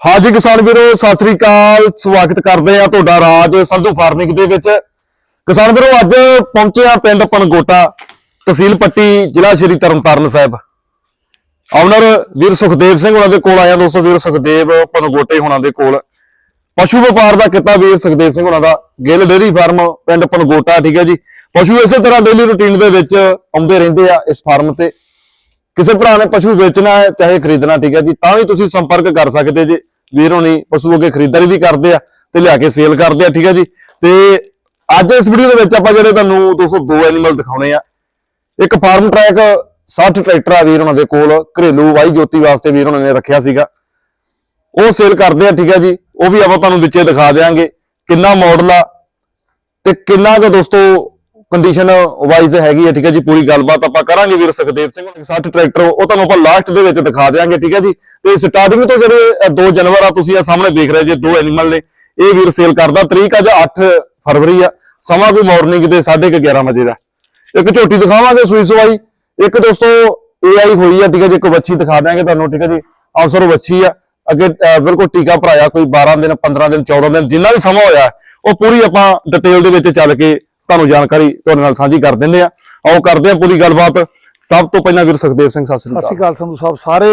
ਹਾਜੀ ਕਿਸਾਨ ਵੀਰੋ, ਸਤਿ ਸ੍ਰੀ ਅਕਾਲ। ਸਵਾਗਤ ਕਰਦੇ ਆ ਤੁਹਾਡਾ ਰਾਜ ਸੰਧੂ ਫਾਰਮਿੰਗ ਦੇ ਵਿੱਚ। ਕਿਸਾਨ ਵੀਰੋ, ਅੱਜ ਪਹੁੰਚੇ ਆ ਪਿੰਡ ਪਨਗੋਟਾ ਤਹਿਸੀਲ ਪੱਟੀ, ਜ਼ਿਲ੍ਹਾ ਸ਼੍ਰੀ ਤਰਨਤਾਰਨ ਸਾਹਿਬ। ਆਨਰ ਵੀਰ ਸੁਖਦੇਵ ਸਿੰਘ ਉਹਨਾਂ ਦੇ ਕੋਲ ਆਇਆ, ਦੋਸਤੋ ਵੀਰ ਸੁਖਦੇਵ ਪਨਗੋਟੇ ਹੁਣਾਂ ਦੇ ਕੋਲ। ਪਸ਼ੂ ਵਪਾਰ ਦਾ ਕਿੱਤਾ ਵੀਰ ਸੁਖਦੇਵ ਸਿੰਘ ਉਹਨਾਂ ਦਾ। ਗਿੱਲ ਡੇਰੀ ਫਾਰਮ, ਪਿੰਡ ਪਨਗੋਟਾ ਠੀਕ ਹੈ ਜੀ। ਪਸ਼ੂ ਇਸੇ ਤਰ੍ਹਾਂ ਡੇਲੀ ਰੁਟੀਨ ਦੇ ਵਿੱਚ ਆਉਂਦੇ ਰਹਿੰਦੇ ਆ ਇਸ ਫਾਰਮ ਤੇ। ਕਿਸੇ ਭਰਾ ਨੇ ਪਸ਼ੂ ਵੇਚਣਾ ਹੈ, ਚਾਹੇ ਖਰੀਦਣਾ, ਠੀਕ ਹੈ ਜੀ, ਤਾਂ ਵੀ ਤੁਸੀਂ ਸੰਪਰਕ ਕਰ ਸਕਦੇ ਜੇ। ਵੀਰ ਹੋਣੀ ਪਸ਼ੂ ਅੱਗੇ ਖਰੀਦਦਾਰੀ ਵੀ ਕਰਦੇ ਆ ਤੇ ਲਿਆ ਕੇ ਸੇਲ ਕਰਦੇ ਆ, ਠੀਕ ਹੈ ਜੀ। ਤੇ ਅੱਜ ਇਸ ਵੀਡੀਓ ਦੇ ਵਿੱਚ ਆਪਾਂ ਜਿਹੜੇ ਤੁਹਾਨੂੰ ਦੋਸਤੋ ਦੋ ਐਨੀਮਲ ਦਿਖਾਉਣੇ ਆ। ਇੱਕ ਫਾਰਮ ਟਰੈਕ 60 ਟਰੈਕਟਰ ਆ ਵੀਰ ਉਹਨਾਂ ਦੇ ਕੋਲ, ਘਰੇਲੂ ਵਾਈ ਜੋਤੀ ਵਾਸਤੇ ਵੀਰ ਉਹਨਾਂ ਨੇ ਰੱਖਿਆ ਸੀਗਾ। ਉਹ ਸੇਲ ਕਰਦੇ ਆ, ਠੀਕ ਹੈ ਜੀ। ਉਹ ਵੀ ਆਪਾਂ ਤੁਹਾਨੂੰ ਵਿੱਚੇ ਦਿਖਾ ਦੇਵਾਂਗੇ ਕਿੰਨਾ ਮਾਡਲ ਆ ਤੇ ਕਿੰਨਾ ਕੁ ਦੋਸਤੋ ਕੰਡੀਸ਼ਨ ਵਾਈਜ਼ ਹੈਗੀ ਹੈ, ਠੀਕ ਹੈ ਜੀ, ਪੂਰੀ ਗੱਲਬਾਤ ਆਪਾਂ ਕਰਾਂਗੇ ਵੀਰ ਸੁਖਦੇਵ ਸਿੰਘ ਹੋਣੀ 60 ਟਰੈਕਟਰ, ਉਹ ਤੁਹਾਨੂੰ ਆਪਾਂ ਲਾਸਟ ਦੇ ਵਿੱਚ ਦਿਖਾ ਦੇਵਾਂਗੇ ਠੀਕ ਹੈ ਜੀ। ਤੇ ਸਟਾਰਟਿੰਗ ਤੋਂ ਜਿਹੜੇ ਦੋ ਜਾਨਵਰ ਆ ਤੁਸੀਂ ਆ ਸਾਹਮਣੇ ਦੇਖ ਰਹੇ ਜੇ, ਦੋ ਐਨੀਮਲ ਨੇ। ਇਹ ਵੀਰ ਸੇਲ ਕਰਦਾ, ਤਰੀਕ ਅੱਜ 8 ਫਰਵਰੀ ਆ, ਸਮਾਂ ਕੋਈ ਮਾਰਨਿੰਗ ਦੇ 11:30 ਵਜੇ ਦਾ। ਇੱਕ ਝੋਟੀ ਦਿਖਾਵਾਂਗੇ ਸੂਈ ਸਵਾਈ ਇੱਕ ਦੋਸਤੋ ਏਆਈ ਹੋਈ ਆ, ਠੀਕ ਹੈ ਜੀ, ਇੱਕ ਵੱਛੀ ਦਿਖਾ ਦਿਆਂਗੇ ਤੁਹਾਨੂੰ, ਠੀਕ ਹੈ ਜੀ। ਅਫਸਰ ਵੱਛੀ ਆ, ਅੱਗੇ ਬਿਲਕੁਲ ਟੀਕਾ ਭਰਾਇਆ, ਕੋਈ 12 ਦਿਨ 15 ਦਿਨ 14 ਦਿਨ, ਜਿੰਨਾ ਵੀ ਸਮਾਂ ਹੋਇਆ, ਉਹ ਪੂਰੀ ਆਪਾਂ ਡਿਟੇਲ ਦੇ ਵਿੱਚ ਚੱਲ ਕੇ ਤੁਹਾਨੂੰ ਜਾਣਕਾਰੀ ਤੁਹਾਡੇ ਨਾਲ ਸਾਂਝੀ ਕਰ ਦਿੰਦੇ ਆ। ਆਓ ਕਰਦੇ ਆ ਪੂਰੀ ਗੱਲਬਾਤ। ਸਭ ਤੋਂ ਪਹਿਲਾਂ ਵੀਰ ਸੁਖਦੇਵ ਸਿੰਘ ਸਤਿ ਸ੍ਰੀ ਸਤਿ ਸ਼੍ਰੀ ਅਕਾਲ ਅਕਾਲ ਸੰਧੂ ਸਾਹਿਬ। ਸਾਰੇ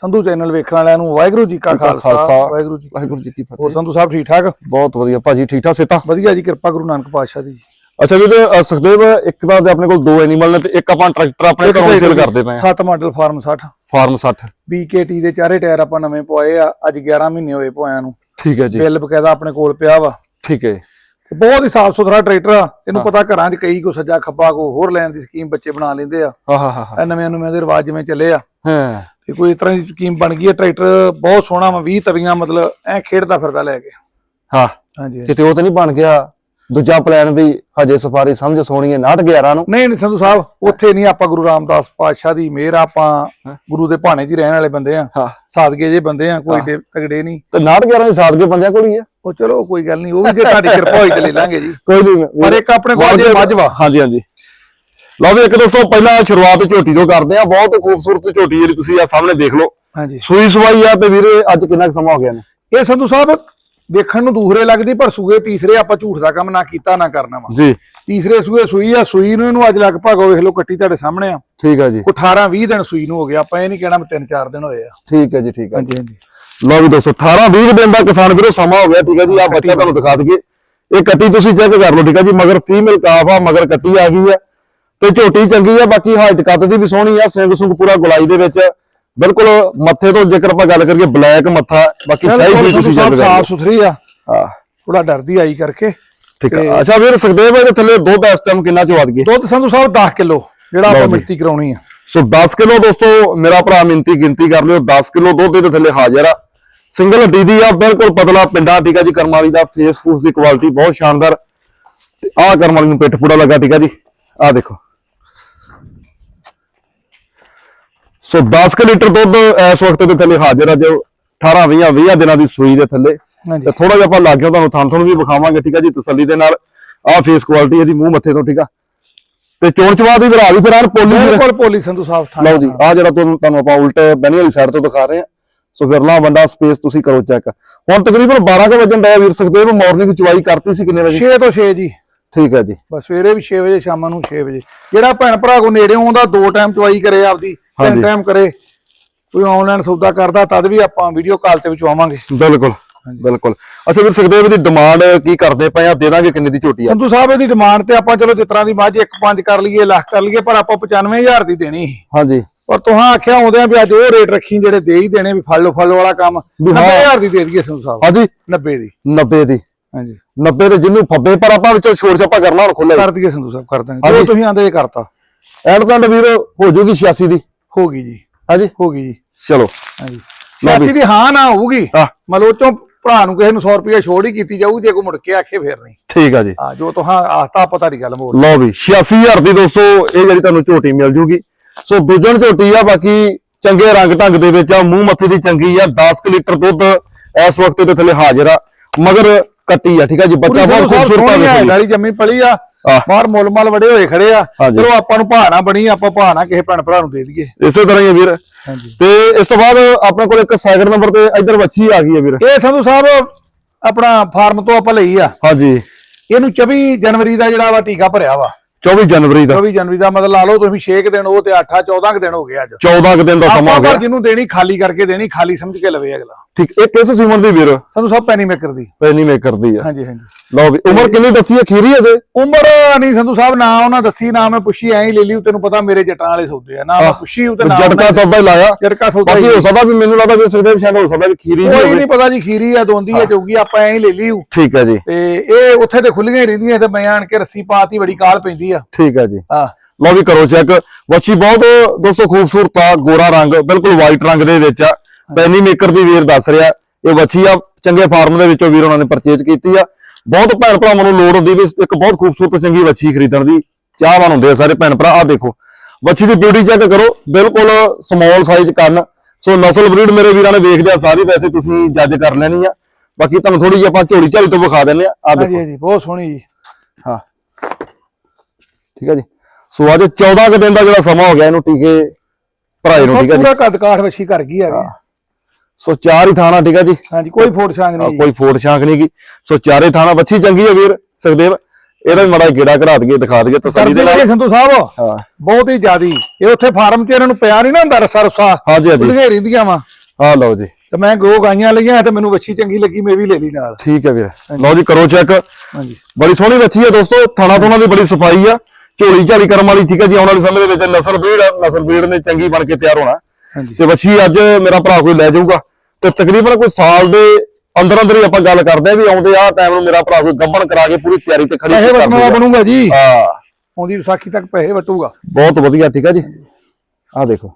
ਸੰਧੂ ਚੈਨਲ ਵੇਖਣ ਵਾਲਿਆਂ ਨੂੰ ਵਾਹਿਗੁਰੂ ਜੀ ਕਾ ਖਾਲਸਾ ਵਾਹਿਗੁਰੂ ਜੀ ਵਾਹਿਗੁਰੂ ਜੀ ਕੀ ਹੋਰ ਫਤਿਹ। ਸੰਧੂ ਸਾਹਿਬ ਠੀਕ ਠਾਕ? ਬਹੁਤ ਵਧੀਆ। ਭਾਜੀ ਠੀਕ ਠਾਕ ਸੇਤਾ ਵਧੀਆ ਜੀ ਕਿਰਪਾ ਗੁਰੂ ਨਾਨਕ ਪਾਤਸ਼ਾਹ ਦੀ। ਅੱਛਾ ਵੀਰ ਸੁਖਦੇਵ ਇੱਕ ਤਾਂ ਆਪਣੇ ਕੋਲ ਦੋ ਐਨੀਮਲ ਨੇ ਤੇ ਇੱਕ ਆਪਾਂ ਟਰੈਕਟਰ ਆਪਣੇ ਘਰੋਂ ਸੇਲ ਕਰਦੇ ਪਏ ਆ। 7 ਮਾਡਲ ਫਾਰਮ 60 ਫਾਰਮ 60 BKT ਦੇ ਚਾਰੇ ਟਾਇਰ ਆਪਾਂ ਨਵੇਂ ਪਵਾਏ ਆ। ਅੱਜ 11 ਮਹੀਨੇ ਹੋਏ ਪਵਾਇਆਂ ਨੂੰ। ਠੀਕ ਹੈ ਜੀ। ਬਿੱਲ ਬਕਾਇਦਾ ਆਪਣੇ ਕੋਲ ਪਿਆ ਵਾ। ਠੀਕ ਹੈ। ਬਹੁਤ ਹੀ ਸਾਫ਼ ਸੁਥਰਾ ਟਰੈਕਟਰ ਆ। ਇਹਨੂੰ। ਪਤਾ ਘਰਾਂ 'ਚ ਕਈ ਕੋ ਸੱਜਾ ਖੱਬਾ ਕੋ ਹੋਰ ਲੈਣ ਦੀ ਸਕੀਮ ਬੱਚੇ ਬਣਾ ਲੈਂਦੇ ਆ। ਹਾਂ ਹਾਂ ਹਾਂ ਇਹ ਨਵੇਂ ਨਵੇਂ ਦੇ ਰਿਵਾਜ ਜਿਵੇਂ ਚੱਲੇ ਆ। ਹਾਂ। ਤੇ ਕੋਈ ਇਸ ਤਰ੍ਹਾਂ ਦੀ ਸਕੀਮ ਬਣ ਗਈ ਹੈ ਟਰੈਕਟਰ ਬਹੁਤ ਸੋਹਣਾ ਵਾ 20 ਤਵੀਆਂ ਮਤਲਬ ਐ ਖੇਡਦਾ ਫਿਰਦਾ ਲੈ ਕੇ। ਹਾਂ। ਹਾਂਜੀ। ਕਿਤੇ ਉਹ ਤਾਂ ਨਹੀਂ ਬਣ ਗਿਆ। ਦੂਜਾ ਪਲਾਨ ਵੀ ਹਜੇ ਸਫਾਰੀ ਸਮਝ ਸੋਹਣੀ ਹੈ 11 ਨੂੰ। ਨਹੀਂ ਨਹੀਂ ਸੰਧੂ ਸਾਹਿਬ ਉੱਥੇ ਨਹੀਂ ਆਪਾਂ ਗੁਰੂ ਰਾਮਦਾਸ ਪਾਤਸ਼ਾਹ ਦੀ ਮਿਹਰ ਆਪਾਂ। ਗੁਰੂ ਦੇ ਭਾਣੇ 'ਚ ਹੀ ਰਹਿਣ ਵਾਲੇ ਬੰਦੇ ਆ। ਸਾਦਗੇ ਜੇ ਬੰਦੇ ਆ ਕੋਈ ਤਗੜੇ ਨਹੀਂ। ਤੇ 11 ਦੇ ਕੇ ਬੰਦਿਆਂ ਕੋਲ ਹੀ ਆ। ਉਹ ਚਲੋ ਕੋਈ ਗੱਲ ਨਹੀਂ ਉਹ ਵੀ ਜੇ ਤੁਹਾਡੀ ਕਿਰਪਾ ਹੋਈ ਤੇ ਲੈ ਲਾਂਗੇ ਜੀ। ਕੋਈ ਨਹੀਂ ਪਰ ਇੱਕ ਆਪਣੇ ਕੋਲ ਜੇ ਮੱਝ ਵਾ। ਹਾਂਜੀ ਹਾਂਜੀ। ਲਓ ਵੀ ਇੱਕ ਦੋਸਤੋ ਪਹਿਲਾਂ ਸ਼ੁਰੂਆਤ ਝੋਟੀ ਤੋਂ ਕਰਦੇ ਆ ਬਹੁਤ ਖੂਬਸੂਰਤ ਝੋਟੀ ਜਿਹੜੀ ਤੁਸੀਂ ਆ ਸਾਹਮਣੇ ਦੇਖ ਲਓ। ਹਾਂਜੀ। ਸੂਈ ਸਵਾਈ ਆ ਤੇ ਵੀਰੇ ਅੱਜ ਕਿੰਨਾ ਕੁ ਸਮਾਂ ਹੋ ਗਿਆ ਨੇ? ਇਹ ਸੰਧੂ ਸਾਹਿਬ ਦੇਖਣ ਨੂੰ ਦੂਸਰੇ ਲੱਗਦੀ ਪਰ ਸੂਏ ਤੀਸਰੇ ਆਪਾਂ ਝੂਠ ਦਾ ਕੰਮ ਨਾ ਕੀਤਾ ਨਾ ਕਰਨਾ ਵਾ। ਜੀ। ਤੀਸਰੇ ਸੂਏ ਸੂਈ ਆ ਸੂਈ ਨੂੰ ਇਹਨੂੰ ਅੱਜ ਲਗਭਗ ਵੇਖ ਲਓ ਕੱਟੀ ਤੁਹਾਡੇ ਸਾਹਮਣੇ ਆ। ਠੀਕ ਹੈ ਜੀ। ਕੋ 18 20 ਦਿਨ ਸੂਈ ਨੂੰ ਹੋ ਗਿਆ ਆਪਾਂ ਇਹ ਨਹੀਂ ਕਹਿਣਾ ਵੀ 3-4 ਦਿਨ ਹੋਏ ਆ। ਠੀਕ ਹੈ ਜੀ ਠੀਕ ਹੈ ਹਾਂਜੀ ਹਾਂਜੀ। ਲਓ ਵੀ ਦੋਸਤੋ 18 20 ਦਿਨ ਦਾ ਕਿਸਾਨ ਵੀਰੋ ਸਮਾਂ ਹੋ ਗਿਆ ਠੀਕ ਹੈ ਜੀ ਆ ਬੱਚਾ ਤੁਹਾਨੂੰ ਦਿਖਾ ਦਈਏ। ਇਹ ਕੱਟੀ ਤੁਸੀਂ ਚੈੱਕ ਕਰ ਲਓ ਠੀਕ ਹੈ ਜੀ ਮਗਰ ਫੀਮੇਲ ਕਾਫ ਆ ਮਗਰ ਕੱਟੀ ਆ ਗਈ ਆ ਤੇ ਝੋਟੀ ਚੰਗੀ ਆ ਬਾਕੀ ਹਾਈਟ ਕੱਦ ਦੀ ਵੀ ਸੋਹਣੀ ਆ ਸਿੰਘ ਸੁੰਗ ਪੂਰਾ ਗੁਲਾਈ ਦੇ ਵਿੱਚ। ਬਿਲਕੁਲ ਮੱਥੇ ਤੋਂ ਜੇਕਰ ਆਪਾਂ ਗੱਲ ਕਰੀਏ ਬਲੈਕ ਮੱਥਾ ਬਾਕੀ ਸ਼ਾਹੀ ਵੀ ਤੁਸੀਂ ਚੈੱਕ ਕਰ ਸਾਫ਼ ਲਓ। ਸੁਥਰੀ ਆ। ਹਾਂ। ਥੋੜਾ ਡਰਦੀ ਆਈ ਕਰਕੇ। ਠੀਕ ਹੈ ਅੱਛਾ ਵੀਰ ਸੁਖਦੇਵ ਇਹਦੇ ਥੱਲੇ ਦੁੱਧ ਇਸ ਟਾਈਮ ਕਿੰਨਾ ਚ ਵੱਧ ਗਏ? ਦੁੱਧ ਸੰਧੂ ਸਾਹਿਬ 10 ਕਿਲੋ ਜਿਹੜਾ ਆਪਾਂ। ਮਿੱਟੀ ਕਰਾਉਣੀ ਆ। ਸੋ 10 ਕਿਲੋ ਦੋਸਤੋ ਮੇਰਾ ਭਰਾ ਮਿੰਤੀ ਗਿਣਤੀ ਕਰ ਲਿਓ 10 ਕਿਲੋ ਦੁੱਧ ਇਹਦੇ ਥੱਲੇ ਹਾਜ਼ਰ ਆ। ਸਿੰਗਲ ਹੱਡੀ ਦੀ ਆ ਬਿਲਕੁਲ ਪਤਲਾ ਪਿੰਡਾ ਠੀਕ ਆ ਜੀ ਕਰਮ ਵਾਲੀ ਦਾ ਫੇਸ ਫੂਸ ਦੀ ਕੁਆਲਿਟੀ ਬਹੁਤ ਸ਼ਾਨਦਾਰ। ਤੇ ਆਹ ਕਰਮ ਵਾਲੀ ਨੂੰ ਪਿੱਠ ਪੂੜਾ ਲੱਗਾ ਠੀਕ ਆ ਜੀ। ਆਹ ਦੇਖੋ। ਸੋ 10 ਕੁ ਲੀਟਰ ਦੁੱਧ ਇਸ ਵਕਤ ਦੇ ਥੱਲੇ ਹਾਜ਼ਰ ਆ ਜੋ 18 20 20 ਦਿਨਾਂ ਦੀ ਸੂਈ ਦੇ ਥੱਲੇ। ਤੇ ਥੋੜਾ ਜਿਹਾ ਆਪਾਂ ਲੱਗਿਓ ਤੁਹਾਨੂੰ ਥਾਂ ਤੁਹਾਨੂੰ ਵੀ ਵਿਖਾਵਾਂਗੇ ਠੀਕ ਆ ਜੀ ਤਸੱਲੀ ਦੇ ਨਾਲ। ਆਹ ਫੇਸ ਕੁਆਲਿਟੀ ਇਹਦੀ ਮੂੰਹ ਮੱਥੇ ਤੋਂ ਠੀਕ ਆ। ਤੇ ਚੋਣ ਚਵਾ ਦੀ ਭਰਾ ਵੀ ਫਿਰ ਆਹ ਪੋਲੀ ਬਿਲਕੁਲ ਪੋਲੀ ਸੰਧੂ ਸਾਹਿਬ ਥਾਂ ਲਓ ਜੀ ਆ ਜਿਹੜਾ ਤੁਹਾਨੂੰ ਆਪਾਂ ਉਲਟ ਬੈਣੀ ਵਾਲੀ ਸਾਈਡ ਤੋਂ ਦਿਖਾ ਰਹੇ ਹਾਂ ਸੋ ਫਿਰਲਾ ਬੰਦਾ ਸਪੇਸ ਤੁਸੀਂ ਕਰੋ ਚੈੱਕ ਹੁਣ ਤਕਰੀਬਨ 12 ਕੁ ਵਜੇ ਦਾ ਵੀਰ ਸੁਖਦੇਵ ਮਾਰਨਿੰਗ ਚੁਆਈ ਕਰਤੀ ਸੀ ਕਿੰਨੇ ਵਜੇ? 6 ਤੋਂ 6 ਜੀ। ਠੀਕ ਹੈ ਜੀ। ਬਸ ਸਵੇਰੇ ਵੀ 6 ਵਜੇ ਸ਼ਾਮਾਂ ਨੂੰ 6 ਵਜੇ। ਜਿਹੜਾ ਭੈਣ ਭਰਾ ਕੋ ਨੇੜੇ ਆਉਂਦਾ ਦੋ ਟਾਈਮ ਚਵਾਈ ਕਰੇ ਆਪਦੀ ਤਿੰਨ। ਟਾਈਮ ਕਰੇ। ਕੋਈ ਆਨਲਾਈਨ ਸੌਦਾ ਕਰਦਾ ਤਦ ਵੀ ਆਪਾਂ ਵੀਡੀਓ ਕਾਲ ਤੇ ਵਿਚਵਾਵਾਂਗੇ ਬਿਲਕੁਲ ਬਿਲਕੁਲ। ਅੱਛਾ ਵੀਰ ਸੁਖਦੇਵ ਦੀ ਡਿਮਾਂਡ ਕੀ ਕਰਦੇ ਪਏ ਆ? ਦੇ ਦਾਂਗੇ ਕਿੰਨੇ ਦੀ ਝੋਟੀ ਆ? ਸੰਧੂ ਸਾਹਿਬ ਇਹਦੀ ਡਿਮਾਂਡ ਤੇ ਆਪਾਂ ਚਲੋ ਜਿਸ ਤਰ੍ਹਾਂ ਦੀ ਮੱਝ 1.5 ਕਰ ਲਈਏ ਲੱਖ ਕਰ ਲਈਏ ਪਰ ਆਪਾਂ 95000 ਦੀ ਦੇਣੀ। ਹਾਂਜੀ। ਪਰ ਤੁਹਾਂ ਆਖਿਆ ਆਉਂਦਿਆਂ ਵੀ ਅੱਜ ਉਹ ਰੇਟ ਰੱਖੀ ਜਿਹੜੇ ਦੇ ਹੀ ਦੇਣੇ ਵੀ ਫਾਲੋ ਫਾਲੋ ਵਾਲਾ ਕੰਮ। ਵੀ ਹਾਂ। 90000 ਦੀ ਦੇ ਦਈਏ ਸੰਧੂ ਸਾਹਿਬ ਹਾਂਜੀ। 90 ਦੀ। 90 ਦੀ। ਹਾਂਜੀ। 90 ਦੇ ਜਿੰਨੂੰ ਫੱਬੇ ਪਰ ਆਪਾਂ ਵਿੱਚੋਂ ਛੋੜ ਛਾਪਾ ਕਰਨਾ ਹੁਣ ਖੁੱਲੇ ਕਰ ਦਈਏ ਸੰਧੂ ਸਾਹਿਬ ਕਰ ਦਾਂਗੇ। ਜੋ ਤੁਸੀਂ ਆਂਦੇ ਇਹ ਕਰਤਾ। ਐਂਡ ਤੰਡ ਵੀਰ ਹੋ ਜੂਗੀ 86 ਦੀ। ਹੋ ਗਈ ਜੀ। ਹਾਂਜੀ। ਹੋ ਗਈ ਜੀ। ਚਲੋ। ਹਾਂਜੀ। ਲਓ ਵੀ। 86 ਦੀ ਹਾਂ ਨਾ ਹੋਊਗੀ। ਮਤਲਬ ਉਹ ਚੋਂ ਭਰਾ ਨੂੰ ਕਿਸੇ ਨੂੰ 100 ਰੁਪਏ ਛੋੜ ਹੀ ਕੀਤੀ ਜਾਊਗੀ ਜੇ ਕੋ ਮੁੜ ਕੇ ਆਖੇ ਫੇਰ ਨਹੀਂ। ਠੀਕ ਆ ਜੀ। ਹਾਂ ਜੋ ਤੁਹਾਂ ਆਖਤਾ ਪਤਾ ਦੀ ਗੱਲ ਮੋੜ ਲਓ ਵੀ 86000 ਦੀ ਦੋਸਤੋ ਇਹ ਜਿਹੜੀ ਤੁਹਾਨੂੰ ਝੋਟੀ ਮਿਲ ਜੂਗੀ। ਸੋ ਦੂਜਣ ਝੋਟੀ ਆ ਬਾਕੀ ਚੰਗੇ ਰੰਗ ਢੰਗ ਦੇ ਵਿੱਚ ਆ ਮੂੰਹ ਮੱਥੇ ਦੀ ਚੰਗੀ ਆ 10 ਕੁ ਲੀਟਰ ਦੁੱਧ ਇਸ ਵਕਤ ਦੇ ਥੱਲੇ ਹਾਜ਼ਰ ਆ ਮਗਰ ਕੱਟੀ ਆ ਠੀਕ ਆ ਜੀ ਬੱਚਾ ਬਹੁਤ ਖੂਬਸੂਰਤ ਆ। ਨਾਲੀ ਜੰਮੀ ਪਲੀ ਆ। ਬਾਹਰ ਮੁੱਲ ਮਲ ਵੜੇ ਹੋਏ ਖੜੇ ਆ। ਚਲੋ ਆਪਾਂ ਨੂੰ ਭਾਣਾ ਬਣੀ ਆਪਾਂ ਭਾਣਾ ਕਿਸੇ ਭੈਣ ਭਰਾ ਨੂੰ ਦੇ ਦਈਏ। ਇਸੇ ਤਰ੍ਹਾਂ ਹੀ ਆ ਵੀਰ। ਤੇ ਇਸ ਤੋਂ ਬਾਅਦ ਆਪਣੇ ਕੋਲ ਇੱਕ ਸੈਕਿੰਡ ਨੰਬਰ ਤੇ ਇੱਧਰ ਵੱਛੀ ਆ ਗਈ ਹੈ ਵੀਰ। ਇਹ ਸੰਧੂ ਸਾਹਿਬ ਆਪਣਾ ਫਾਰਮ ਤੋਂ ਆਪਾਂ ਲਈ ਆ। ਹਾਂਜੀ ਇਹਨੂੰ 24 ਜਨਵਰੀ ਦਾ ਜਿਹੜਾ ਵਾ ਟੀਕਾ ਭਰਿਆ ਵਾ। 24 ਜਨਵਰੀ ਦਾ। 24 ਜਨਵਰੀ ਦਾ ਮਤਲਬ ਲਾ ਲਓ ਤੁਸੀਂ 6 ਦਿਨ ਉਹ ਤੇ 8 14 ਦਿਨ ਹੋ ਗਏ ਅੱਜ। 14 ਕੁ ਦਿਨ ਦਾ ਸਮਾਂ ਆਪਾਂ ਹੋ ਗਿਆ। ਜਿਹਨੂੰ ਦੇਣੀ ਖਾਲੀ ਕਰਕੇ ਦੇਣੀ ਖਾਲੀ ਸਮਝ ਕੇ ਲਵੇ ਅਗਲਾ। ਠੀਕ ਇਹ ਕਿਸ ਸੀਮਨ ਦੀ ਵੀਰ? ਸੰਧੂ ਸਾਹਿਬ ਪੈਨੀ ਮੇਕਰ ਦੀ। ਪੈਨੀ ਮੇਕਰ ਦੀ ਆ। ਹਾਂਜੀ ਹਾਂਜੀ। ਲਓ ਵੀ ਉਮਰ ਕਿੰਨੀ ਦੱਸੀ ਹੈ ਖੀਰੀ ਅਜੇ ਉਮਰ ਨਹੀਂ ਸੰਧੂ ਸਾਹਿਬ ਨਾ ਉਹਨਾਂ ਦੱਸੀ ਨਾ ਮੈਂ ਪੁੱਛੀ ਐਂ ਹੀ ਲੈ ਲਈ ਤੈਨੂੰ ਪਤਾ ਮੇਰੇ ਜੱਟਾਂ ਵਾਲੇ ਸੌਦੇ ਆ ਨਾ ਮੈਂ ਪੁੱਛੀ ਉਹ ਤੇ ਨਾ ਜੜਕਾ ਸੌਦਾ ਹੀ ਲਾਇਆ। ਜੜਕਾ ਸੌਦਾ ਬਾਕੀ ਹੀ ਹੋ ਸਕਦਾ ਵੀ ਮੈਨੂੰ ਲੱਗਦਾ ਕਿ ਸੁਖਦੇਵ ਸ਼ਾਇਦ ਹੋ ਸਕਦਾ ਵੀ ਖੀਰੀ ਕੋਈ ਹੋਵੇ। ਨਹੀਂ ਪਤਾ ਜੀ ਖੀਰੀ ਆ ਦੋਂਦੀ ਆ ਚੌਗੀ ਆਪਾਂ ਐਂ ਹੀ ਲੈ ਲਈ। ਠੀਕ ਹੈ ਜੀ। ਤੇ ਇਹ ਉੱਥੇ ਤੇ ਖੁੱਲੀਆਂ ਹੀ ਰਹਿੰਦੀਆਂ ਤੇ ਮੈਂ ਆਣ ਕੇ ਰੱਸੀ ਪਾਤੀ ਬੜੀ ਕਾਲ ਪੈਂਦੀ ਆ। ਠੀਕ ਹੈ ਜੀ। ਆ ਲਓ ਵੀ ਕਰੋ ਚੈੱਕ। ਵੱਛੀ ਬਹੁਤ ਦੋਸਤੋ ਖੂਬਸੂਰਤ ਆ ਗੋਰਾ ਰੰਗ ਬਿਲਕੁਲ ਵਾਈਟ ਰੰਗ ਦੇ ਵਿੱਚ ਆ। ਪੈਨੀ ਮੇਕਰ ਦੀ ਵੀਰ ਦੱਸ ਰਿਹਾ ਇਹ ਵੱਛੀ ਆ ਚੰਗੇ ਫਾਰਮ ਦੇ ਵਿੱਚੋਂ ਵੀਰ ਉਹਨਾਂ ਨੇ ਪਰਚੇਜ ਕੀਤੀ ਆ। ਬਹੁਤ ਭੈਣ ਭਰਾਵਾਂ ਨੂੰ ਲੋੜ ਹੁੰਦੀ ਵੀ ਇੱਕ ਬਹੁਤ ਖੂਬਸੂਰਤ ਚੰਗੀ ਵੱਛੀ ਖਰੀਦਣ ਦੀ ਚਾਹਵਾਨ ਹੁੰਦੇ ਆ ਸਾਰੇ ਭੈਣ ਭਰਾ ਆ ਦੇਖੋ। ਵੱਛੀ ਦੀ ਬਿਊਟੀ ਚੈੱਕ ਕਰੋ ਬਿਲਕੁਲ ਸਮਾਲ ਸਾਈਜ਼ ਕੰਨ। ਸੋ ਨਸਲ ਬਰੀਡ ਮੇਰੇ ਵੀਰਾਂ ਨੇ ਵੇਖ ਲਿਆ ਸਾਰੀ ਵੈਸੇ ਤੁਸੀਂ ਜੱਜ ਕਰ ਲੈਣੀ ਆ। ਬਾਕੀ ਤੁਹਾਨੂੰ ਥੋੜੀ ਜਿਹੀ ਆਪਾਂ ਝੋਲੀ ਝਾਲੀ ਤੋਂ ਵਿਖਾ ਦਿੰਨੇ ਆ ਆ ਦੇਖੋ। ਹਾਂਜੀ ਬਹੁਤ ਸੋਹਣੀ ਜੀ। ਹਾਂ। ਠੀਕ ਹੈ ਜੀ। ਸੋ ਅੱਜ 14 ਕੁ ਦਿਨ ਦਾ ਜਿਹੜਾ ਸਮਾਂ ਹੋ ਗਿਆ ਇਹਨੂੰ ਟੀਕੇ ਭਰਾਏ ਨੂੰ ਠੀਕ ਹੈ ਜੀ। ਪੂਰਾ ਕੱਦ ਕਾਠ ਵੱਛੀ ਕਰ ਗਈ ਹੈਗੀ ਸੋ ਚਾਰ ਹੀ ਥਾਣਾ ਠੀਕ ਹੈ ਜੀ? ਹਾਂਜੀ ਕੋਈ ਫੋੜ ਛਾਂਗ ਆ, ਨਹੀਂ ਕੋਈ ਫੋੜ ਛਾਂਕ ਨਹੀਂ ਗੀ। ਸੋ ਚਾਰੇ ਥਾਣਾ ਬੱਚੀ ਚੰਗੀ ਹੈ ਵੀਰ ਸੁਖਦੇਵ। ਇਹਦਾ ਵੀ ਮਾੜਾ ਗੇੜਾ ਘਰਾ ਦਈਏ ਦਿਖਾ ਦਈਏ ਤਸੱਲੀ ਦੇ ਨਾਲ। ਸੰਧੂ ਸਾਹਿਬ? ਹਾਂ। ਬਹੁਤ ਹੀ ਜ਼ਿਆਦੀ। ਇਹ ਉੱਥੇ ਫਾਰਮ 'ਚ ਇਹਨਾਂ ਨੂੰ ਪਿਆ ਨਹੀਂ ਨਾ ਹੁੰਦਾ ਰਸਾ ਰਸਾ। ਹਾਂਜੀ ਹਾਂਜੀ। ਖੁੱਲੀਆਂ ਹੀ ਰਹਿੰਦੀਆਂ ਵਾ। ਆ ਲਓ ਜੀ। ਤੇ ਮੈਂ ਗੋ ਗਾਈਆਂ ਲਈਆਂ ਤੇ ਮੈਨੂੰ ਵੱਛੀ ਚੰਗੀ ਲੱਗੀ ਮੈਂ ਵੀ ਲੈ ਲਈ ਨਾਲ। ਠੀਕ ਹੈ ਵੀਰ। ਲਓ ਜੀ ਕਰੋ ਚੈੱਕ। ਹਾਂਜੀ। ਬੜੀ ਸੋਹਣੀ ਬੱਚੀ ਹੈ ਦੋਸਤੋ ਥਾਣਾ ਤੋਂ ਦੀ ਬੜੀ ਸਫ਼ਾਈ ਆ। ਝੋਲੀ ਝਾਲੀ ਕਰਮ ਵਾਲੀ ਠੀਕ ਹੈ ਜੀ ਆਉਣ ਵਾਲੇ ਸਮੇਂ ਦੇ ਵਿੱਚ ਨਸਲ ਬਰੀਡ ਆ, ਨਸਲ ਬਰੀਡ ਨੇ ਚੰਗੀ ਬਣ ਕੇ ਤਿਆਰ ਹੋਣਾ। ਹਾਂਜੀ। ਤੇ ਬੱਚੀ ਅੱਜ ਮੇਰਾ ਭਰਾ ਕੋਈ ਲੈ ਜਾਊਗਾ। ਤੇ ਤਕਰੀਬਨ ਕੋਈ ਸਾਲ ਦੇ ਅੰਦਰ ਅੰਦਰ ਹੀ ਆਪਾਂ ਗੱਲ ਕਰਦੇ ਆ ਵੀ ਆਉਂਦੇ ਆ ਟਾਈਮ ਨੂੰ ਮੇਰਾ ਭਰਾ ਕੋਈ ਗੱਭਣ ਕਰਾ ਕੇ ਪੂਰੀ ਤਿਆਰੀ ਤੇ ਖੜੀ ਪੈਸੇ ਕਰ ਵਟਣਾ। ਬਣੂਗਾ ਜੀ। ਹਾਂ। ਆਉਂਦੀ ਵਿਸਾਖੀ ਤੱਕ ਪੈਸੇ ਵਟੂਗਾ। ਬਹੁਤ ਵਧੀਆ ਠੀਕ ਹੈ ਜੀ। ਆਹ ਦੇਖੋ।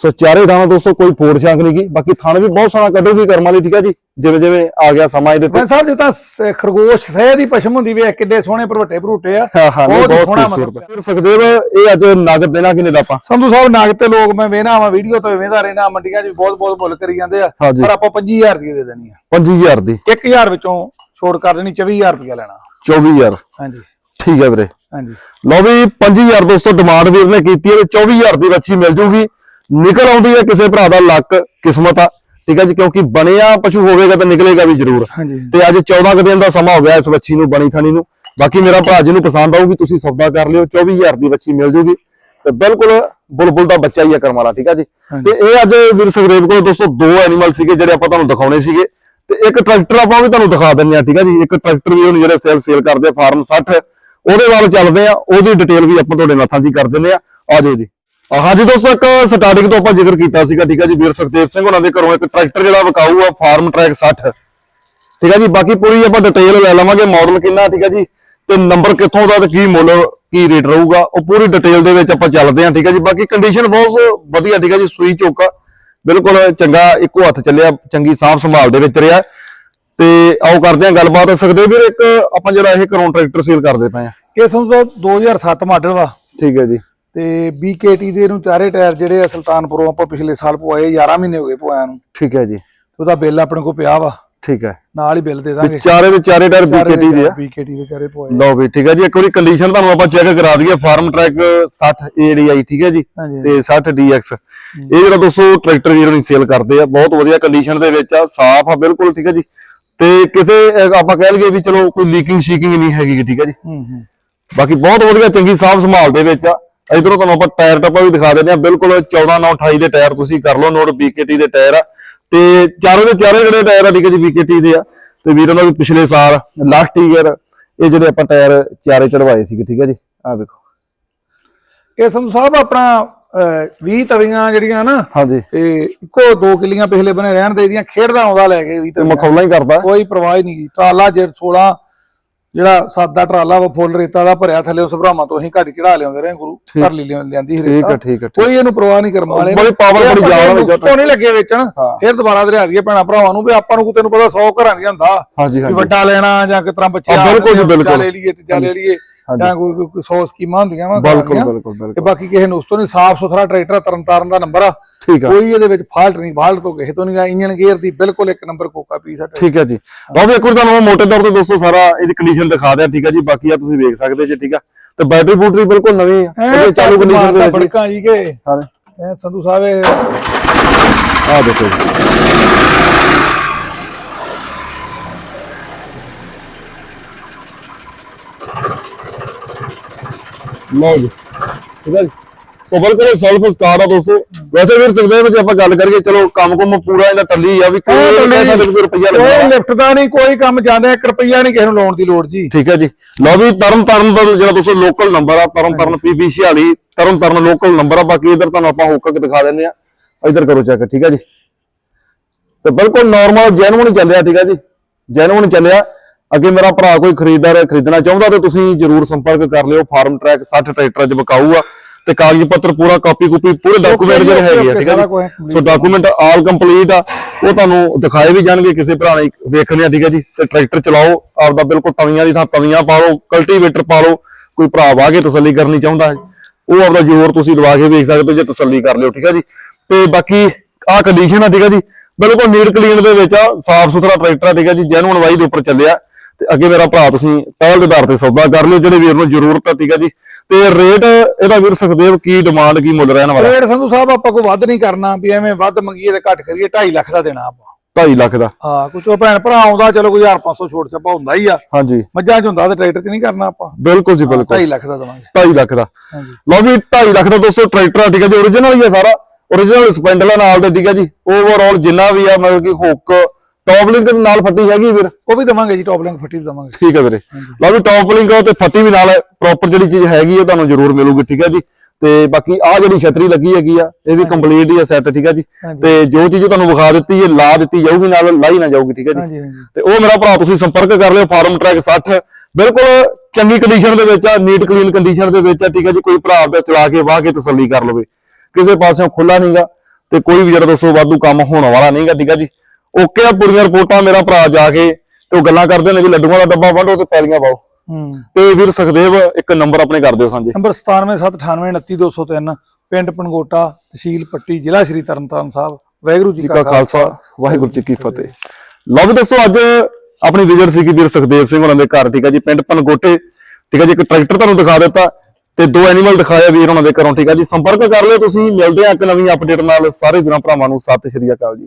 ਸੋ ਚਾਰੇ ਥਾਣਾ ਦੋਸਤੋ ਕੋਈ ਫੋੜ ਸ਼ਾਂਕ ਨਹੀਂ ਕੀ ਬਾਕੀ ਥਾਣ ਵੀ ਬਹੁਤ ਸੋਹਣਾ ਕੱਢੂਗੀ ਕਰਮਾਂ ਦੀ ਠੀਕ ਹੈ ਜੀ। ਜਿਵੇਂ ਜਿਵੇਂ ਆ ਗਿਆ ਸਮਾਂ ਇਹਦੇ ਤੇ। ਮੈਂ ਸਾਹਿਬ ਜਿੱਦਾਂ ਸ- ਖਰਗੋਸ਼ ਸਹਿ ਦੀ ਪਸ਼ਮ ਹੁੰਦੀ ਵੇ ਕਿੱਡੇ ਸੋਹਣੇ ਭਰਵਟੇ ਭਰੂਟੇ ਆ। ਹਾਂ ਹਾਂ ਨਹੀਂ, ਬਹੁਤ ਸੋਹਣਾ ਖੂਬਸੂਰਤ। ਮਤਲਬ। ਫਿਰ ਸੁਖਦੇਵ ਇਹ ਅੱਜ ਨਗਦ ਦੇਣਾ ਕਿੰਨੇ ਦਾ ਆਪਾਂ? ਸੰਧੂ ਸਾਹਿਬ ਨਾਗ ਤੇ ਲੋਕ ਮੈਂ ਵੇਹਨਾ ਆਵਾਂ ਵੀਡੀਓ ਤੋਂ ਵੇਹਦਾ ਰਹਿਣਾ ਮੰਡੀਆਂ 'ਚ ਵੀ ਬਹੁਤ ਬਹੁਤ ਮੁੱਲ ਕਰੀ ਜਾਂਦੇ ਆ। ਹਾਂਜੀ ਪਰ ਆਪਾਂ 25000 ਦੀ ਦੇ ਦੇਣੀ ਆ। 25000 ਦੀ। 1000 ਵਿੱਚੋਂ ਛੋੜ ਕਰ ਦੇਣੀ 24000 ਰੁਪਇਆ ਲੈਣਾ। 24000 ਹਾਂਜੀ। ਠੀਕ ਹੈ ਵੀਰੇ। ਹਾਂਜੀ। ਲਓ ਵੀ 25000 ਦੋਸਤੋ ਡਿਮਾਂਡ ਵੀਰ ਨੇ ਕੀਤੀ ਹੈ ਤੇ 24000 ਦੀ ਬੱਚੀ ਮਿਲ ਜੂਗੀ। ਨਿਕਲ ਆਉਂਦੀ ਹੈ ਕਿਸੇ ਭਰਾ ਦਾ ਲੱਕ ਕਿਸਮਤ ਆ। ਠੀਕ ਹੈ ਜੀ ਕਿਉਂਕਿ ਬਣਿਆ ਪਸ਼ੂ ਹੋਵੇਗਾ ਤਾਂ ਨਿਕਲੇਗਾ ਵੀ ਜ਼ਰੂਰ। ਤੇ ਅੱਜ 14 ਕੁ ਦਿਨ ਦਾ ਸਮਾਂ ਹੋ ਗਿਆ ਇਸ ਬੱਚੀ ਨੂੰ ਬਣੀ ਥਣੀ ਨੂੰ। ਬਾਕੀ ਮੇਰਾ ਭਰਾ ਜੀ ਨੂੰ ਪਸੰਦ ਆਊਗੀ ਤੁਸੀਂ ਸੌਦਾ ਕਰ ਲਿਓ 24000 ਦੀ ਬੱਚੀ ਮਿਲ ਜੂਗੀ। ਤੇ ਬਿਲਕੁਲ ਬੁਲਬੁਲ ਦਾ ਬੱਚਾ ਹੀ ਆ ਕਰਮ ਵਾਲਾ ਠੀਕ ਆ ਜੀ। ਤੇ ਇਹ ਅੱਜ ਵੀਰ ਸੁਖਦੇਵ ਕੋਲ ਦੋਸਤੋ ਦੋ ਐਨੀਮਲ ਸੀਗੇ ਜਿਹੜੇ ਆਪਾਂ ਤੁਹਾਨੂੰ ਦਿਖਾਉਣੇ ਸੀਗੇ। ਤੇ ਇੱਕ ਟਰੈਕਟਰ ਆਪਾਂ ਵੀ ਤੁਹਾਨੂੰ ਦਿਖਾ ਦਿੰਨੇ ਆ ਠੀਕ ਆ ਜੀ। ਇੱਕ ਟਰੈਕਟਰ ਵੀ ਉਹਨੂੰ ਜਿਹੜੇ ਸੇਲ ਸੇਲ ਕਰਦੇ ਫਾਰਮ 60 ਉਹਦੇ ਵੱਲ ਚੱਲਦੇ ਆ ਉਹਦੀ ਡਿਟੇਲ ਵੀ ਆਪਾਂ ਤੁਹਾਡੇ ਨਾਥਾਂ ਦੀ ਕਰ ਦਿੰਨੇ ਆ। ਆ ਜਾਓ ਜੀ। ਹਾਂਜੀ ਦੋਸਤੋ ਇੱਕ ਸਟਾਰਟਿੰਗ ਤੋਂ ਆਪਾਂ ਜ਼ਿਕਰ ਕੀਤਾ ਸੀਗਾ ਠੀਕ ਆ ਜੀ ਵੀਰ ਸੁਖਦੇਵ ਸਿੰਘ ਉਹਨਾਂ ਦੇ ਘਰੋਂ ਇੱਕ ਟਰੈਕਟਰ ਜਿਹੜਾ ਵਿਕਾਊ ਆ ਫਾਰਮ ਟਰੈਕ 60 ਠੀਕ ਹੈ ਜੀ ਬਾਕੀ ਪੂਰੀ ਆਪਾਂ ਡਿਟੇਲ ਲੈ ਲਵਾਂਗੇ ਮਾਡਲ ਕਿੰਨਾ ਠੀਕ ਹੈ ਜੀ ਤੇ ਨੰਬਰ ਕਿੱਥੋਂ ਦਾ ਤੇ ਕੀ ਮੁੱਲ ਕੀ ਰੇਟ ਰਹੂਗਾ ਉਹ ਪੂਰੀ ਡਿਟੇਲ ਦੇ ਵਿੱਚ ਆਪਾਂ ਚੱਲਦੇ ਹਾਂ ਠੀਕ ਹੈ ਜੀ ਬਾਕੀ ਕੰਡੀਸ਼ਨ ਬਹੁਤ ਵਧੀਆ ਠੀਕ ਹੈ ਜੀ ਸੂਈ ਚੋਕਾ ਬਿਲਕੁਲ ਚੰਗਾ ਇੱਕੋ ਹੱਥ ਚੱਲਿਆ ਚੰਗੀ ਸਾਫ਼ ਸੰਭਾਲ ਦੇ ਵਿੱਚ ਰਿਹਾ। ਤੇ ਆਓ ਕਰਦੇ ਹਾਂ ਗੱਲਬਾਤ ਸਕਦੇ ਵੀਰ ਇੱਕ ਆਪਾਂ ਜਿਹੜਾ ਇਹ ਕਰੋਂ ਟਰੈਕਟਰ ਸੇਲ ਕਰਦੇ ਪਏ ਆ। ਇਹ ਸਮਝੋ 2007 ਮਾਡਲ ਵਾ। ਠੀਕ ਹੈ ਜੀ। ਤੇ BKT ਦੇ ਨੂੰ ਚਾਰੇ ਟਾਇਰ ਜਿਹੜੇ ਆ ਸੁਲਤਾਨਪੁਰੋਂ ਆਪਾਂ ਪਿਛਲੇ ਸਾਲ ਪਵਾਏ 11 ਮਹੀਨੇ ਹੋ ਗਏ ਪਵਾਇਆ ਨੂੰ। ਠੀਕ ਹੈ ਜੀ। ਉਹਦਾ ਬਿੱਲ ਆਪਣੇ ਕੋਲ ਪਿਆ ਵਾ। ਠੀਕ ਹੈ। ਨਾਲ ਹੀ ਬਿੱਲ ਦੇ ਦਾਂਗੇ। ਚਾਰੇ ਦੇ ਚਾਰੇ ਟਾਇਰ BKT ਦੇ ਆ। BKT ਦੇ ਚਾਰੇ ਪਵਾਏ ਲਓ ਵੀ ਠੀਕ ਹੈ ਜੀ। ਇੱਕ ਵਾਰੀ ਕੰਡੀਸ਼ਨ ਤੁਹਾਨੂੰ ਆਪਾਂ ਚੈੱਕ ਕਰਾ ਦਈਏ। ਫਾਰਮ ਟਰੈਕ 60 ADI ਠੀਕ ਹੈ ਜੀ? ਤੇ 60 DX ਇਹ ਜਿਹੜਾ ਦੋਸਤੋ ਟਰੈਕਟਰ ਵੀਰ ਨਹੀਂ ਸੇਲ ਕਰਦੇ ਆ। ਬਹੁਤ ਵਧੀਆ ਕੰਡੀਸ਼ਨ ਦੇ ਵਿੱਚ ਆ। ਸਾਫ਼ ਆ ਬਿਲਕੁਲ ਠੀਕ ਹੈ ਜੀ। ਤੇ ਕਿਸੇ ਆਪਾਂ ਕਹਿ ਲਈਏ ਵੀ ਚਲੋ ਕੋਈ ਲੀਕਿੰਗ ਸ਼ੀਕਿੰਗ ਨਹੀਂ ਹੈਗੀ ਠੀਕ ਹੈ ਜੀ। ਹੂੰ ਹੂੰ। ਬਾਕੀ ਬਹੁਤ ਵਧੀਆ ਚੰਗੀ ਸਾਫ਼ ਸੰਭਾਲ ਦੇ ਵਿੱਚ ਆ। ਇਧਰੋਂ ਤੁਹਾਨੂੰ ਆਪਾਂ ਟਾਇਰ ਟੱਪਾ ਵੀ ਦਿਖਾ ਦਿੰਦੇ ਆ ਬਿਲਕੁਲ 14 9 28 ਦੇ ਟਾਇਰ ਤੁਸੀਂ ਕਰ ਲਓ ਨੋਟ BKT ਦੇ ਟਾਇਰ ਆ। ਤੇ ਚਾਰੇ ਦੇ ਚਾਰੇ ਜਿਹੜੇ ਟਾਇਰ ਆ ਠੀਕ ਹੈ ਜੀ BKT ਦੇ ਆ। ਤੇ ਵੀਰਾਂ ਦਾ ਵੀ ਪਿਛਲੇ ਸਾਲ ਲਾਸਟ ਈਅਰ ਇਹ ਜਿਹੜੇ ਆਪਾਂ ਟਾਇਰ ਚਾਰੇ ਚੜਵਾਏ ਸੀਗੇ ਠੀਕ ਹੈ ਜੀ। ਆ ਵੇਖੋ। ਸੰਧੂ ਸਾਹਿਬ ਆਪਣਾ ਅਹ, 20 ਤਵੀਆਂ ਜਿਹੜੀਆਂ ਨਾ ਹਾਂਜੀ। ਤੇ ਇੱਕੋ ਦੋ ਕਿੱਲੀਆਂ ਪਿਛਲੇ ਬਨੇ ਰਹਿਣ ਦੇ ਦੀਆਂ ਖੇਡਦਾ ਆਉਂਦਾ ਲੈ ਕੇ 20 ਤੇ ਮਖੌਲਾ ਹੀ ਕਰਦਾ। ਕੋਈ ਪਰਵਾਹ ਹੀ ਨਹੀਂ। ਕੀਤੀ ਜੇ 16 ਜਿਹੜਾ ਸਾਦਾ ਟਰਾਲਾ ਵਾ ਫੁੱਲ ਰੇਤਾ ਦਾ ਭਰਿਆ ਥੱਲੇ ਉਸ ਭਰਾਵਾਂ ਤੋਂ ਅਸੀਂ ਘੱਟ ਚੜਾ ਲਿਆਉਂਦੇ ਰਹੇ ਗੁਰੂ ਘਰ ਲਈ ਲਿਆਂ- ਲਿਆਂਦੀ ਸੀ ਰੇਤਾ। ਠੀਕ ਹੈ ਠੀਕ ਕੋਈ ਇਹਨੂੰ ਪਰਵਾਹ ਨਹੀਂ ਕਰਨ ਵਾਲੇ। ਬੜੀ power ਬੜੀ ਜ਼ਿਆਦਾ ਵਿੱਚ ਤੋਂ ਨਹੀਂ ਲੱਗੇ ਵੇਚਣ। ਫਿਰ ਦੁਬਾਰਾ ਦਰਿਆ ਦਈਏ ਭੈਣਾ ਭਰਾਵਾਂ ਨੂੰ ਵੀ ਆਪਾਂ ਨੂੰ ਤੈਨੂੰ ਪਤਾ 100 ਘਰਾਂ ਦੀਆਂ ਹੁੰਦਾ ਹਾਂਜੀ ਵੀ ਹਾਂਜੀ। ਵੱਡਾ ਲੈਣਾ ਜਾਂ ਕਿਸ ਤਰ੍ਹਾਂ ਬੱਚੇ ਆ ਬਿਲਕੁਲ ਆ, ਬਿਲਕੁਲ। ਲੈ ਲਈਏ ਤੇ ਜਾ ਲੈ ਲਈਏ। ਜਾਂ ਕੋਈ ਕੋਈ 100 ਸਕੀਮਾਂ ਹੁੰਦੀਆਂ ਵਾ ਬਿਲਕੁਲ ਬਿਲਕੁਲ ਤੇ ਬਿਲਕੁਲ ਬਾਕੀ ਕਿਸੇ ਨੂੰ ਉਸ ਤੋਂ ਨਹੀਂ ਸਾਫ਼ ਸੁਥਰਾ ਟਰੈਕਟਰ ਤਰਨਤਾਰਨ ਦਾ ਨੰਬਰ ਆ। ਠੀਕ ਆ। ਕੋਈ ਇਹਦੇ ਵਿੱਚ ਫਾਲਟ ਨਹੀਂ ਫਾਲਟ ਤੋਂ ਕਿਸੇ ਤੋਂ ਨਹੀਂ ਆ। ਇੰਜਨ ਗੇਅਰ ਦੀ ਬਿਲਕੁਲ ਇੱਕ ਨੰਬਰ ਕੋਕਾ ਪੀਸ ਆ ਠੀਕ ਹੈ ਜੀ। ਲਓ ਵੀ ਇੱਕ ਵਾਰ ਤੁਹਾਨੂੰ ਮੋਟੇ ਤੌਰ ਤੇ ਦੋਸਤੋ ਸਾਰਾ ਇਹਦੀ ਕੰਡੀਸ਼ਨ ਦਿਖਾ ਦਿਆਂ ਠੀਕ ਹੈ ਜੀ। ਬਾਕੀ ਆ ਤੁਸੀਂ ਵੇਖ ਸਕਦੇ ਜੀ ਠੀਕ ਆ। ਤੇ ਬੈਟਰੀ ਬੂਟਰੀ ਬਿਲਕੁਲ ਨਵੀਂ ਆ। ਇਹ ਚਾਲੂ ਕੰਡੀਸ਼ਨ ਦੇ ਵਿੱਚ। ਬੜਕਾਂ ਜੀ ਕੇ। ਹਾਂ। ਸੰਧੂ ਸਾਹਿਬ ਆ ਦੇਖੋ ਜੀ। ਲਓ ਜੀ। ਠੀਕ ਹੈ ਜੀ ਬਿਲਕੁਲ ਸੈਲਫ ਸਟਾਰਟ ਆ ਦੋਸਤੋ। ਵੈਸੇ ਵੀਰ ਸਕਦੇ ਵਿੱਚ ਆਪਾਂ ਗੱਲ ਕਰੀਏ ਚਲੋ ਕੰਮ ਕੁਮ ਪੂਰਾ ਇਹਦਾ ਟੱਲੀ ਆ ਵੀ ਕੋਈ ਪੈਸਾ ਕੋਈ ਰੁਪਈਆ ਲੱਗਦਾ ਕੋਈ ਲਿਫਟ ਦਾ ਨਹੀਂ ਕੋਈ ਕੰਮ ਜਾਂਦੇ 1 ਰੁਪਈਆ ਨਹੀਂ ਕਿਸੇ ਨੂੰ ਲਾਉਣ ਦੀ ਲੋੜ ਜੀ। ਠੀਕ ਹੈ ਜੀ। ਲਓ ਵੀ ਤਰਨ ਤਰਨ ਦਾ ਜਿਹੜਾ ਦੋਸਤੋ ਲੋਕਲ ਨੰਬਰ ਆ Tarn Taran PB 46 Tarn Taran local number ਆ। ਬਾਕੀ ਇਧਰ ਤੁਹਾਨੂੰ ਆਪਾਂ ਹੁੱਕ ਕੇ ਦਿਖਾ ਦਿੰਦੇ ਆ। ਇਧਰ ਕਰੋ ਚੈੱਕ ਠੀਕ ਹੈ ਜੀ। ਤੇ ਬਿਲਕੁਲ ਨਾਰਮਲ ਜੈਨੂਨ ਚੱਲਿਆ ਠੀਕ ਹੈ ਜੀ। ਜੈਨੂਨ ਚੱਲਿਆ। ਅੱਗੇ ਮੇਰਾ ਭਰਾ ਕੋਈ ਖਰੀਦਦਾਰ ਖਰੀਦਣਾ ਚਾਹੁੰਦਾ ਤੇ ਤੁਸੀਂ ਜਰੂਰ ਸੰਪਰਕ ਕਰ ਲਿਓ। ਫਾਰਮ ਟਰੈਕ 60 ਟਰੈਕਟਰ ਚ ਵਿਕਾਊ ਆ ਤੇ ਕਾਗਜ਼ ਪੱਤਰ ਪੂਰਾ ਕਾਪੀ ਕੂਪੀ ਪੂਰੇ ਡਾਕੂਮੈਂਟ ਜਿਹੜੇ ਹੈਗੇ ਆ ਠੀਕ ਹੈ ਸੋ ਡਾਕੂਮੈਂਟ ਆਲ ਕੰਪਲੀਟ ਆ ਉਹ ਤੁਹਾਨੂੰ ਦਿਖਾਏ ਵੀ ਜਾਣਗੇ ਕਿਸੇ ਭਰਾ ਨੇ ਵੇਖਣੇ ਆ ਠੀਕ ਹੈ ਜੀ? ਤੇ ਟਰੈਕਟਰ ਚਲਾਓ ਆਪਦਾ ਬਿਲਕੁਲ ਤਵੀਆਂ ਦੀ ਥਾਂ ਤਵੀਆਂ ਪਾ ਲਓ ਕਲਟੀਵੇਟਰ ਪਾ ਲਓ ਕੋਈ ਭਰਾ ਵਾਹ ਕੇ ਤਸੱਲੀ ਕਰਨੀ ਚਾਹੁੰਦਾ ਹੈ ਉਹ ਆਪਦਾ ਜ਼ੋਰ ਤੁਸੀਂ ਲਵਾ ਕੇ ਵੇਖ ਸਕਦੇ ਹੋ ਜੇ ਤਸੱਲੀ ਕਰ ਲਿਓ ਠੀਕ ਹੈ ਜੀ? ਤੇ ਬਾਕੀ ਆਹ ਕੰਡੀਸ਼ਨ ਆ ਠੀਕ ਹੈ ਜੀ? ਬਿਲਕੁਲ ਨੀਟ ਕਲੀਨ ਦੇ ਵਿੱਚ ਆ ਸਾਫ਼ ਸੁਥਰਾ ਟਰੈਕਟਰ ਆ ਠੀਕ ਹੈ ਜੀ ਜੈਨੂਨ ਵਾਈ ਦੇ ਉੱਪਰ ਚੱਲਿਆ। ਤੇ ਅੱਗੇ ਮੇਰਾ ਭਰਾ ਤੁਸੀਂ ਪਹਿਲ ਦੇ ਆਧਾਰ ਤੇ ਸੌਦਾ ਕਰ ਲਿਓ ਜਿਹੜੇ ਵੀਰ ਨੂੰ ਜ਼ਰੂਰਤ ਆ ਠੀਕ ਹੈ ਜੀ। ਤੇ ਰੇਟ ਇਹਦਾ ਵੀਰ ਸੁਖਦੇਵ ਕੀ ਡਿਮਾਂਡ ਕੀ ਮੁੱਲ ਰਹਿਣ ਵਾਲਾ? ਰੇਟ ਸੰਧੂ ਸਾਹਿਬ ਆਪਾਂ ਕੋਈ ਵੱਧ ਨਹੀਂ ਕਰਨਾ ਵੀ ਐਵੇਂ ਵੱਧ ਮੰਗੀਏ ਤੇ ਘੱਟ ਕਰੀਏ 2.5 ਲੱਖ ਦਾ ਦੇਣਾ ਆਪਾਂ। 2.5 ਲੱਖ ਦਾ। ਹਾਂ ਕੁਝ ਉਹ ਭੈਣ ਭਰਾ ਆਉਂਦਾ ਚਲੋ ਕੋਈ 1500 ਛੋਟ ਛਪਾ ਹੁੰਦਾ ਹੀ ਆ। ਹਾਂਜੀ। ਮੱਝਾਂ ਚ ਹੁੰਦਾ ਤੇ ਟਰੈਕਟਰ ਚ ਨਹੀਂ ਕਰਨਾ ਆਪਾਂ। ਬਿਲਕੁਲ ਜੀ ਬਿਲਕੁਲ। 2.5 ਲੱਖ ਦਾ ਦਵਾਂਗੇ। 2.5 ਲੱਖ ਦਾ। ਲਓ ਵੀ 2.5 ਲੱਖ ਦਾ ਦੋਸਤੋ ਟਰੈਕਟਰ ਆ ਠੀਕ ਹੈ ਜੀ origignal ਹੀ ਆ ਸਾਰਾ। Origignal ਸਪੈਂਡਲ ਨਾਲ ਦੇ ਠੀਕ ਹੈ ਜੀ। ਓਵਰਆਲ ਜਿੰਨਾ ਵੀ ਆ ਮਤਲਬ ਕਿ ਹੁੱਕ ਟੌਪ ਲਿੰਕ ਦੇ ਨਾਲ ਫੱਟੀ ਹੈਗੀ ਵੀਰ ਉਹ ਵੀ ਦਵਾਂਗੇ ਜੀ ਟੌਪ ਲਿੰਕ ਫੱਟੀ ਵੀ ਦਵਾਂਗੇ। ਠੀਕ ਹੈ ਵੀਰੇ। ਲਓ ਵੀ ਟੌਪ ਲਿੰਕ ਤੇ ਫੱਟੀ ਵੀ ਨਾਲ ਪ੍ਰੋਪਰ ਜਿਹੜੀ ਚੀਜ਼ ਹੈਗੀ ਉਹ ਤੁਹਾਨੂੰ ਜ਼ਰੂਰ ਮਿਲੂਗੀ ਠੀਕ ਹੈ ਜੀ। ਤੇ ਬਾਕੀ ਆ ਜਿਹੜੀ ਛਤਰੀ ਲੱਗੀ ਹੈਗੀ ਆ ਇਹ ਵੀ ਕੰਪਲੀਟ ਹੀ ਆ ਸੈੱਟ ਠੀਕ ਹੈ ਜੀ। ਹਾਂਜੀ। ਤੇ ਜੋ ਚੀਜ਼ ਤੁਹਾਨੂੰ ਵਿਖਾ ਦਿੱਤੀ ਇਹ ਲਾ ਦਿੱਤੀ ਜਾਊਗੀ ਨਾਲ ਲਾਈ ਨਾ ਜਾਊਗੀ ਠੀਕ ਹੈ ਜੀ। ਹਾਂਜੀ ਹਾਂਜੀ। ਤੇ ਉਹ ਮੇਰਾ ਭਰਾ ਤੁਸੀਂ ਸੰਪਰਕ ਕਰ ਲਿਓ ਫਾਰਮ ਟਰੈਕ 60 ਬਿਲਕੁਲ ਚੰਗੀ ਕੰਡੀਸ਼ਨ ਦੇ ਵਿੱਚ ਆ ਨੀਟ ਕਲੀਨ ਕੰਡੀਸ਼ਨ ਦੇ ਵਿੱਚ ਆ ਠੀਕ ਹੈ ਜੀ। ਕੋਈ ਭਰਾ ਆਪਦਾ ਚਲਾ ਕੇ ਵਾਹ ਕੇ ਤਸੱਲੀ ਕਰ ਲਵੇ। ਕਿਸੇ ਪਾਸਿਓਂ ਖੁੱਲਾ ਨਹੀਂਗਾ ਤੇ ਕੋਈ ਵੀ ਜਿਹੜਾ ਦੋਸਤੋ ਵਾਧੂ ਕੰਮ ਹੋਣ ਵਾਲਾ ਨਹੀਂਗਾ ਠੀਕ ਹੈ ਜੀ। ਓਕੇ ਆ ਪੂਰੀਆਂ ਰਿਪੋਰਟਾਂ ਮੇਰਾ ਭਰਾ ਜਾ ਕੇ ਤੇ ਉਹ ਗੱਲਾਂ ਕਰਦੇ ਨੇ ਵੀ ਲੱਡੂਆਂ ਦਾ ਡੱਬਾ ਵੰਡੋ ਤੇ ਪੈਲੀਆਂ ਪਾਓ। ਹੂੰ। ਤੇ ਵੀਰ ਸੁਖਦੇਵ ਇੱਕ ਨੰਬਰ ਆਪਣੇ ਕਰ ਦਿਓ ਸਾਂਝੇ। ਨੰਬਰ 9779829203 ਪਿੰਡ ਪਨਗੋਟਾ ਤਹਿਸੀਲ ਪੱਟੀ ਜ਼ਿਲ੍ਹਾ ਸ਼੍ਰੀ ਤਰਨਤਾਰਨ ਸਾਹਿਬ। ਵਾਹਿਗੁਰੂ ਜੀ ਕਾ ਖਾਲਸਾ ਵਾਹਿਗੁਰੂ ਜੀ ਕੀ ਫਤਿਹ। ਲਓ ਵੀ ਦੋਸਤੋ ਅੱਜ ਆਪਣੀ ਵਿਜ਼ਿਟ ਸੀ ਕਿ ਵੀਰ ਸੁਖਦੇਵ ਸਿੰਘ ਹੋਰਾਂ ਦੇ ਘਰ ਠੀਕ ਹੈ ਜੀ ਪਿੰਡ ਪਨਗੋਟੇ ਠੀਕ ਹੈ ਜੀ ਇੱਕ ਟਰੈਕਟਰ ਤੁਹਾਨੂੰ ਦਿਖਾ ਦਿੱਤਾ ਤੇ ਦੋ ਐਨੀਮਲ ਦਿਖਾਇਆ ਵੀਰ ਉਹਨਾਂ ਦੇ ਘਰੋਂ ਠੀਕ ਹੈ ਜੀ। ਸੰਪਰਕ ਕਰ ਲਿਓ ਤੁਸੀਂ ਮਿਲਦੇ ਆ ਇੱਕ ਨਵੀਂ ਅਪਡੇਟ ਨਾਲ। ਸਾਰੇ ਵੀਰਾਂ ਭਰਾਵਾਂ ਨੂੰ ਸਤਿ ਸ਼੍ਰੀ ਅਕਾਲ ਜੀ।